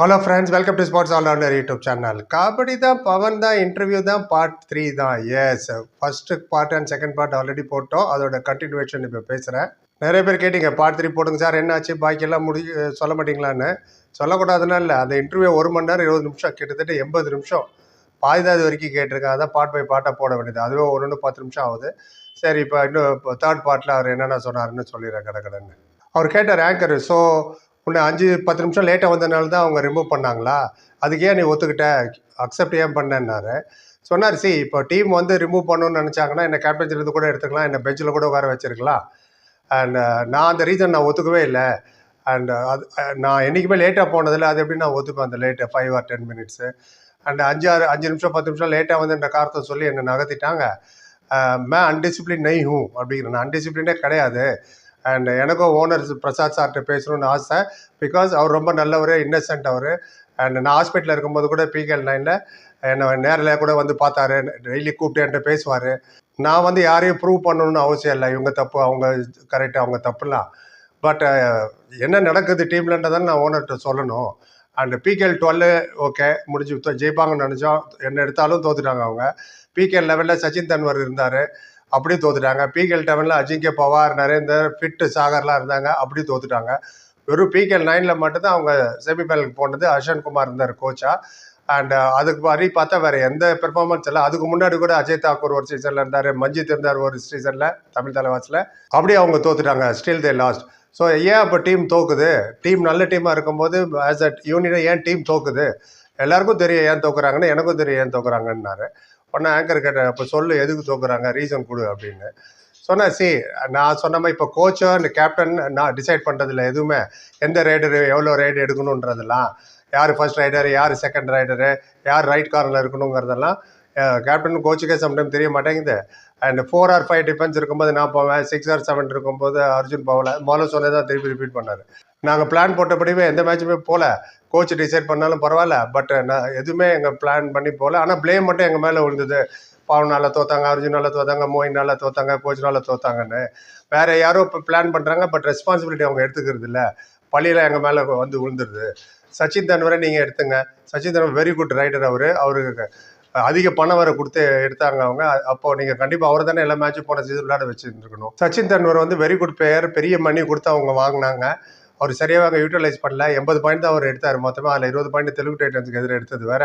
Hello friends welcome to sports allrounder YouTube channel kabaddi தான் பவன் தான் interview தான் part three தான். Yes first part and second part already போட்டோம். அதோட continuation இப்போ பேசுகிறேன் நிறைய பேர் கேட்டிங்க பார்ட் த்ரீ போடுங்க சார் என்னாச்சு பாக்கியெல்லாம் முடி சொல்ல மாட்டீங்களான்னு. சொல்லக்கூடாதுன்னா இல்லை அந்த இன்டர்வியூ ஒரு மணி நேரம் இருபது நிமிஷம் கிட்டத்தட்ட எண்பது நிமிஷம். பாதிதாவது வரைக்கும் கேட்டிருக்கேன். அதான் பார்ட் பை பார்ட்டாக போட வேண்டியது. அதுவே ஒரு ஒன்று பத்து நிமிஷம் ஆகுது. சரி இப்போ இன்னும் தேர்ட் பார்ட்டில் அவர் என்னென்ன சொன்னாருன்னு சொல்லிடுறேன் கடகடன்னு அவர் கேட்டார் ஆங்கர் ஸோ உன்னை அஞ்சு பத்து நிமிஷம் லேட்டாக வந்ததுனால தான் அவங்க ரிமூவ் பண்ணாங்களா? அதுக்கு ஏன் நீ ஒத்துக்கிட்ட? அக்செப்ட் ஏன் பண்ணேன்னாரு. சொன்னார் சி இப்போ டீம் வந்து ரிமூவ் பண்ணணும்னு நினச்சாங்கன்னா என்னை கேப்டன்சிலேருந்து கூட எடுத்துக்கலாம் என்னை பெஞ்சில் கூட உட்கார வச்சிருக்கலாம். அண்ட் நான் அந்த ரீசன் நான் ஒத்துக்கவே இல்லை. அண்ட் அது நான் என்றைக்குமே லேட்டாக போனதில்ல. அது எப்படி நான் ஒத்துப்பேன் அந்த late five or ten minutes and அஞ்சு ஆறு அஞ்சு நிமிஷம் பத்து நிமிஷம் லேட்டாக வந்து என்ற காரத்தை சொல்லி என்னை நகர்த்திட்டாங்க. மே அன்டிசிப்ளின் நெய் ஹூ அப்படிங்கிற நான் அன்டிசிப்ளினே கிடையாது. அண்ட் எனக்கும் ஓனர் பிரசாத் சார்கிட்ட பேசணும்னு ஆசை. பிகாஸ் அவர் ரொம்ப நல்லவர் இன்னசென்ட் அவர். அண்ட் நான் ஹாஸ்பிட்டலில் இருக்கும்போது கூட பிகேஎல் நைனில் என்னை நேரில் கூட வந்து பார்த்தாரு. டெய்லி கூப்பிட்டு என்கிட்ட பேசுவார். நான் வந்து யாரையும் ப்ரூவ் பண்ணணும்னு அவசியம் இல்லை. இவங்க தப்பு அவங்க கரெக்டாக அவங்க தப்புலாம் பட் என்ன நடக்குது டீம்லன்றதை நான் ஓனர்கிட்ட சொல்லணும். அண்ட் பிகேஎல் டுவெல் ஓகே முடிஞ்சு ஜெயிப்பாங்கன்னு நினச்சோம். என்ன எடுத்தாலும் தோத்துட்டாங்க அவங்க. பிகேஎல் லெவலில் சச்சின் தன்வர் இருந்தார். அப்படியே தோத்துட்டாங்க. பிகேஎல் டெவனில் அஜிங்கே பவார் நரேந்தர் ஃபிட்டு சாகர்லாம் இருந்தாங்க. அப்படியே தோத்துட்டாங்க. வெறும் பிகேஎல் நைனில் மட்டும்தான் அவங்க செமிஃபைனலுக்கு போனது. அஷன் குமார் இருந்தார் கோச்சா அண்ட் அதுக்கு மாதிரி பார்த்தா வேறு எந்த பெர்ஃபார்மன்ஸ் இல்லை. அதுக்கு முன்னாடி கூட அஜய் தாக்கூர் ஒரு சீசனில் இருந்தார். மஞ்சித் இருந்தார் ஒரு சீசனில் தமிழ் தலைவாசில் அப்படியே அவங்க தோத்துட்டாங்க. ஸ்டில் தே லாஸ்ட் ஸோ ஏன் அப்போ டீம் தோக்குது? டீம் நல்ல டீமாக இருக்கும்போது ஆஸ் அ யூனியனை ஏன் டீம் தோக்குது? எல்லாருக்கும் தெரியும் ஏன் தோக்குறாங்கன்னு எனக்கும் தெரியும் ஏன் தோக்குறாங்கன்னாரு. உடனே ஆங்கர் கேட்டேன் அப்போ சொல்லு எதுக்கு தூக்குறாங்க? ரீசன் கொடு அப்படின்னு. சொன்னேன் சி நான் சொன்ன மாதிரி இப்போ கோச்சோ இந்த கேப்டன் நான் டிசைட் பண்ணுறதில்ல எதுவுமே. எந்த ரைடரு எவ்வளோ ரைடு எடுக்கணுன்றதெல்லாம் யார் ஃபர்ஸ்ட் ரைடர் யார் செகண்ட் ரைடரு யார் ரைட் கார்னரில் இருக்கணுங்கிறதெல்லாம் கேப்டன் கோச்சுக்கே சம்டைம் தெரிய மாட்டேங்குது. And four or five defence இருக்கும்போது நான் போவேன். சிக்ஸ் ஆர் செவன் இருக்கும்போது அர்ஜுன் போகல. முதல்ல சொன்னதான் திருப்பி ரிப்பீட் பண்ணார். நாங்கள் பிளான் போட்டபடியுமே எந்த மேட்சுமே போகல கோச் டிசைட் பண்ணாலும் பரவாயில்ல. பட் நான் எதுவுமே எங்கள் பிளான் பண்ணி போகல ஆனால் ப்ளேம் மட்டும் எங்கள் மேலே விழுந்தது. நல்லா தோத்தாங்க அர்ஜுனால தோத்தாங்க மோயினால தோத்தாங்க நல்லா தோத்தாங்கன்னு. வேறு யாரோ இப்போ பிளான் பண்ணுறாங்க பட் ரெஸ்பான்சிபிலிட்டி அவங்க எடுத்துக்கிறது இல்லை. பள்ளியில் எங்கள் மேலே வந்து விழுந்துருது. சச்சின் தன்வரை நீங்கள் எடுத்துங்க. Sachin Tanwar very good raider அவர். அவருக்கு அதிக பணம் வர கொடுத்து எடுத்தாங்க அவங்க. அப்போ நீங்கள் கண்டிப்பாக அவர் தானே எல்லா மேட்சும் போன சீசன் விளையாட வச்சுருந்துருக்கணும். சச்சின் தன்வர் வந்து வெரி குட் பிளேயர் பெரிய மணி கொடுத்து அவங்க வாங்கினாங்க. அவர் சரியாக யூட்டிலைஸ் பண்ணல. எண்பது பாயிண்ட் தான் அவர் எடுத்தார். மொத்தமாக அதில் இருபது பாயிண்ட் தெலுங்கு டைட்டன்ஸுக்கு எதிராக எடுத்தது வேற.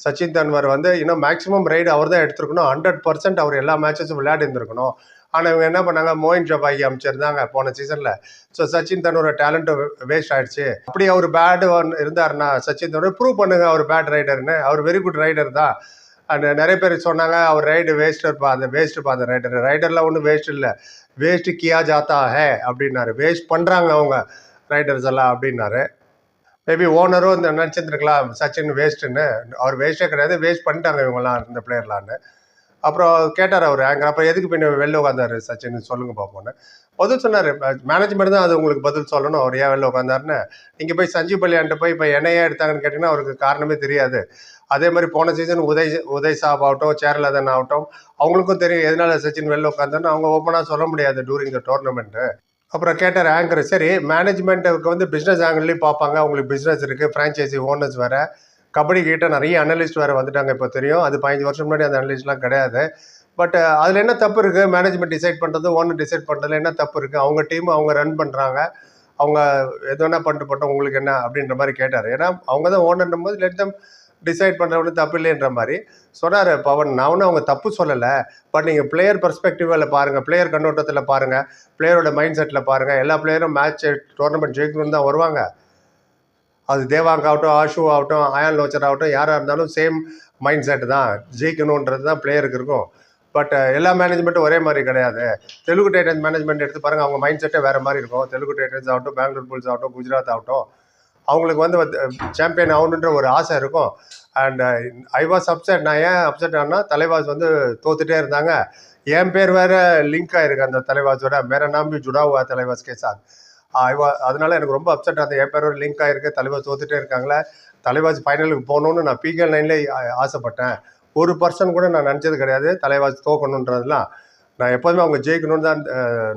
சச்சின் தன்வர் வந்து இன்னும் மேக்ஸிமம் ரைடு அவர் தான் எடுத்திருக்கணும். ஹண்ட்ரட் பர்சன்ட் அவர் எல்லா மேட்சஸும் விளையாடி இருந்திருக்கணும். ஆனால் இவங்க என்ன பண்ணாங்க? மோயின் ஜபாகி அமைச்சிருந்தாங்க போன சீசனில் ஸோ சச்சின் தன்னோட டேலண்ட்டு வேஸ்ட் ஆயிடுச்சு. அப்படி அவர் பேட் இருந்தாருன்னா சச்சின் தன்வர் ப்ரூவ் பண்ணுங்க அவர் பேட் ரைடர்னு அவர் வெரி குட் ரைடர் தான். அண்ட் நிறைய பேர் சொன்னாங்க அவர் ரைடு வேஸ்டர்ப்பா அந்த வேஸ்ட்டுப்பா அந்த ரைடர் ரைடர்லாம் ஒன்றும் வேஸ்ட் இல்லை. வேஸ்ட்டு கியா ஜாத்தா ஹே? அப்படின்னாரு. வேஸ்ட் பண்ணுறாங்க அவங்க. ரைடர்ஸ் எல்லாம் அப்படின்னாரு. மேபி ஓனரும் இந்த நினச்சிருந்துருக்கலாம் சச்சின் வேஸ்ட்டுன்னு அவர் வேஸ்ட்டே கிடையாது வேஸ்ட் பண்ணிட்டாங்க இவங்கெல்லாம் இந்த பிளேயர்லான்னு அப்புறம் கேட்டார் அவர் அங்கே அப்புறம் எதுக்கு பின்ன வெளில உட்காந்தாரு சச்சின் சொல்லுங்க பார்ப்போன்னு பதில் சொன்னார் மேனேஜ்மெண்ட் தான் அது உங்களுக்கு பதில் சொல்லணும் அவர் ஏன் வெளில உட்காந்தாருன்னு நீங்கள் போய் சஞ்சீவ் பள்ளியான்ட்ட போய் இப்போ என்னையே எடுத்தாங்கன்னு கேட்டிங்கன்னா அவருக்கு காரணமே தெரியாது. அதே மாதிரி போன சீசன் உதய் உதய் சாப் ஆகட்டும் சேரலதன் ஆகட்டும் அவங்களுக்கும் தெரியும் எதனால சச்சின் வெளில உட்காந்தாருன்னு அவங்க ஓப்பனாக சொல்ல முடியாது டூரிங் த டோர்னமெண்ட்டு அப்புறம் கேட்டார் ஆங்கர் சரி மேனேஜ்மெண்ட்டுக்கு வந்து பிஸ்னஸ் ஆங்கிள்லேயும் பார்ப்பாங்க. அவங்களுக்கு பிஸ்னஸ் இருக்குது ஃப்ரான்ச்சைசி ஓனர்ஸ் வேறு. கபடி கிட்ட நிறைய அனலிஸ்ட் வேறு வந்துட்டாங்க இப்போ தெரியும். அது பதினஞ்சு வருஷம் முன்னாடி அந்த அனலிஸ்ட்லாம் கிடையாது. பட் அதில் என்ன தப்பு இருக்குது மேனேஜ்மெண்ட் டிசைட் பண்ணுறது ஓனர் டிசைட் பண்ணுறதுல என்ன தப்பு இருக்குது அவங்க டீம் அவங்க ரன் பண்ணுறாங்க அவங்க எது வேணால் பண்ணிட்டு போட்டோம் உங்களுக்கு என்ன? அப்படின்ற மாதிரி கேட்டார். ஏன்னா அவங்க தான் ஓனர்னும் போது லெட் தம் டிசைட் பண்ணுறவனு தப்பு இல்லைன்ற மாதிரி சொன்னார் பவன். நான் ஒன்றும் அவங்க தப்பு சொல்லலை. பட் நீங்கள் பிளேயர் பர்ஸ்பெக்டிவில் பாருங்கள் பிளேயர் கண்ணோட்டத்தில் பாருங்கள் பிளேயரோட மைண்ட் செட்டில் பாருங்கள் எல்லா பிளேயரும் மேட்ச் டோர்னமெண்ட் ஜெயிக்கணும்னு தான் வருவாங்க. அது தேவாங்க ஆகட்டும் ஆஷு ஆகட்டும் அயான் லோச்சர் ஆகட்டும் யாராக இருந்தாலும் சேம் மைண்ட் செட் தான். ஜெயிக்கணுன்றது தான் பிளேயருக்கு இருக்கும். பட் எல்லா மேனேஜ்மெண்ட்டும் ஒரே மாதிரி கிடையாது. தெலுங்கு டைட்டன்ஸ் மேனேஜ்மெண்ட் எடுத்து பாருங்கள் அவங்க மைண்ட் செட்டே வேறு மாதிரி இருக்கும். தெலுங்கு டைட்டன்ஸ் ஆகட்டும் பெங்களூர் புல்ஸ் ஆகட்டும் குஜராத் ஆகட்டும். அவங்களுக்கு வந்து சாம்பியன் ஆகணுன்ற ஒரு ஆசை இருக்கும். அண்ட் ஐ வாஸ் அப்செட் நான் ஏன் அப்செட் ஆனால் தலைவாஸ் வந்து தோத்துட்டே இருந்தாங்க. என் பேர் வேறு லிங்க் ஆகிருக்கு அந்த தலைவாஸோட. மேர நாம்பி ஜுடாவா தலைவாஸ் கேசாத் ஐவா அதனால எனக்கு ரொம்ப அப்செட் அந்த என் பேர் ஒரு லிங்க் ஆகிருக்கு தலைவாஸ் தோத்துட்டே இருக்காங்களே. தலைவாஸ் ஃபைனலுக்கு போகணுன்னு நான் பிகேல் நைன்லேயே ஆசைப்பட்டேன். ஒரு பர்சன் கூட நான் நினச்சது கிடையாது. தலைவாஸ் தோக்கணுன்றதுலாம். நான் எப்போதுமே அவங்க ஜெயிக்கணும்னு தான்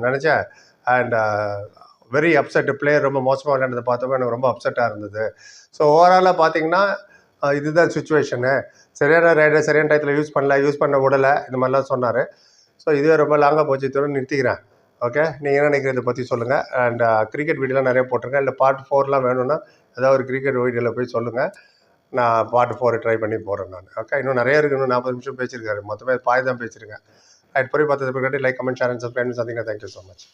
நினச்சேன். அண்ட் வெரி அப்செட் பிளேயர் ரொம்ப மோசமாக விளையாண்டதை பார்த்தப்போ எனக்கு ரொம்ப அப்செட்டாக இருந்தது. ஸோ ஓவராலாக பார்த்தீங்கன்னா இதுதான் சுச்சுவேஷனு சரியான ரைடர் சரியான டயத்தில் யூஸ் பண்ணல யூஸ் பண்ண விடலை இந்த மாதிரிலாம் சொன்னார். ஸோ இதுவே ரொம்ப லாங்காக போச்சு தோணும் நிறுத்திக்கிறேன். ஓகே நீங்கள் என்ன நினைக்கிறத பற்றி சொல்லுங்கள் அண்ட் கிரிக்கெட் வீடியோலாம் நிறைய போட்டிருக்கேன். இல்லை பார்ட் ஃபோர்லாம் வேணும்னா ஏதாவது ஒரு கிரிக்கெட் வீடியோவில் போய் சொல்லுங்கள் நான் பார்ட் ஃபோர் ட்ரை பண்ணி போகிறேன் நான். ஓகே இன்னும் நிறைய இருக்குது இன்னும் நாற்பது நிமிஷம் பேசியிருக்காரு. மொத்தமே பாய் தான் பேசியிருக்கேன். அட் பொறி பார்த்ததுக்கு like comment share and subscribe சந்திங்க thank you so much